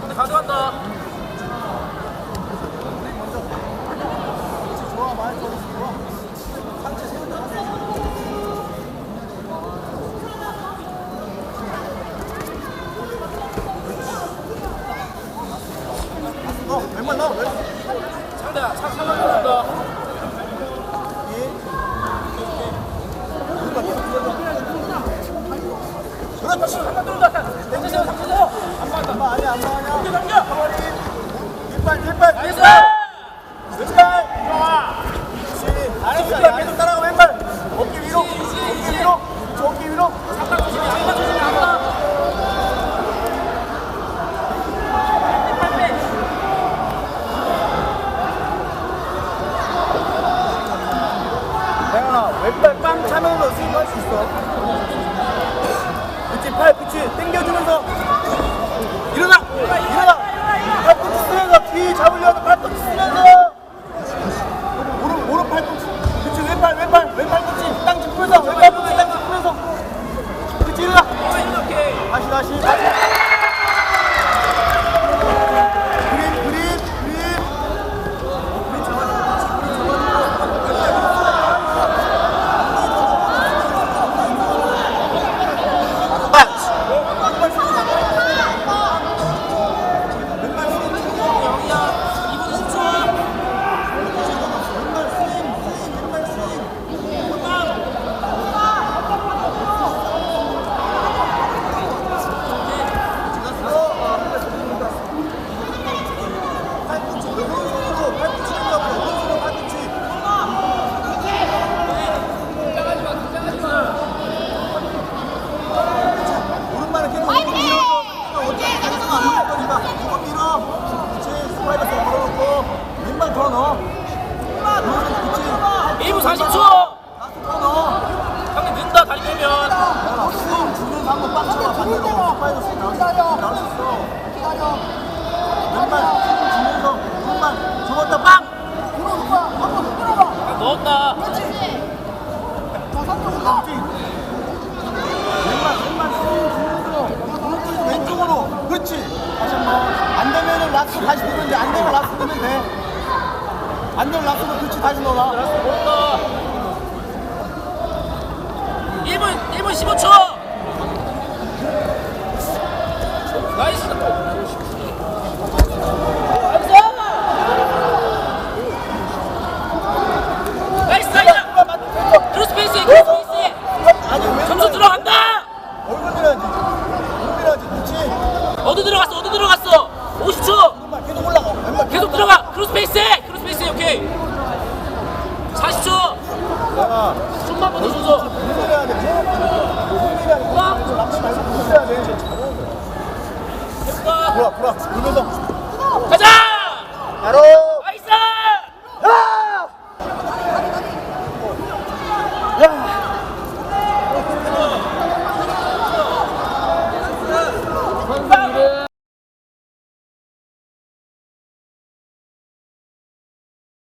근데 가져간다. 어, 왼발 나와. 왼 상대야, 차 상대 왼발 빵 차면서 스윙할 수 있어. 팔, 그치. 당겨주면서. 일어나! 일어나! 팔꿈치 쓰면서 뒤 잡으려고 팔꿈치 쓰면서. 오른, 오른 팔꿈치. 그치, 왼팔, 왼팔, 왼팔꿈치. 땅 짚으면서. 왼팔꿈치 땅 짚으면서. 그치, 일어나! 다시, 다시, 나올 수 있어. 왼발 스윙 주면서 오른발 접었다 빵. 넣었다. 그렇지. 왼발 왼발 스윙 주면서 오른쪽 왼쪽으로. 그렇지. 다시 한번. 안 되면은 라스트 다시 넣으면 돼. 안 되면 라스트 넣으면 돼. 안 되면 라스트 그렇지 다시 넣어라. 넣었다. 1분, 1분 15초. 나이스. 나이스! 나이스, 나이스! 크로스페이스, 크로스페이스! 아니 왜 점수 들어간다! 얼굴 밀어야지. 얼굴 밀어야지. 그렇지. 어디 들어갔어? 어디 들어갔어? 50초! 왼발 계속 올라가. 왼발 계속 들어가! 크로스페이스! 크로스페이스, 오케이! 40초! 야, 좀만 더 줘서! 얼굴 밀어야 돼. 얼굴 밀어야 돼. 와! 락스 말고 붙여야 돼. 됐다! 불어, 불어. 불면서. 가자! 바로.